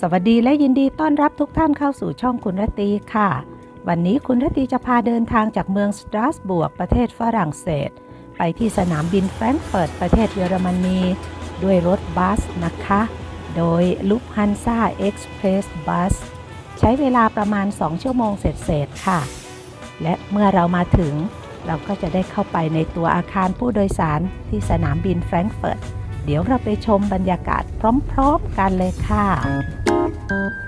สวัสดีและยินดีต้อนรับทุกท่านเข้าสู่ช่องคุณรตีค่ะ วันนี้คุณรตีจะพาเดินทางจากเมืองสตราสบวร์กประเทศฝรั่งเศส ไปที่สนามบินแฟรงก์เฟิร์ตประเทศเยอรมนีด้วยรถบัสนะคะ โดยลุ f ฮันซาเอ็กซ์เพรสบัสใช้เวลาประมาณ 2 ชั่วโมงเศษๆค่ะ และเมื่อเรามาถึงเราก็จะได้เข้าไปในตัวอาคารผู้โดยสารที่สนามบินแฟรงก์เฟิร์ต เดี๋ยวเราไปชมบรรยากาศพร้อมๆกันเลยค่ะ Thank you.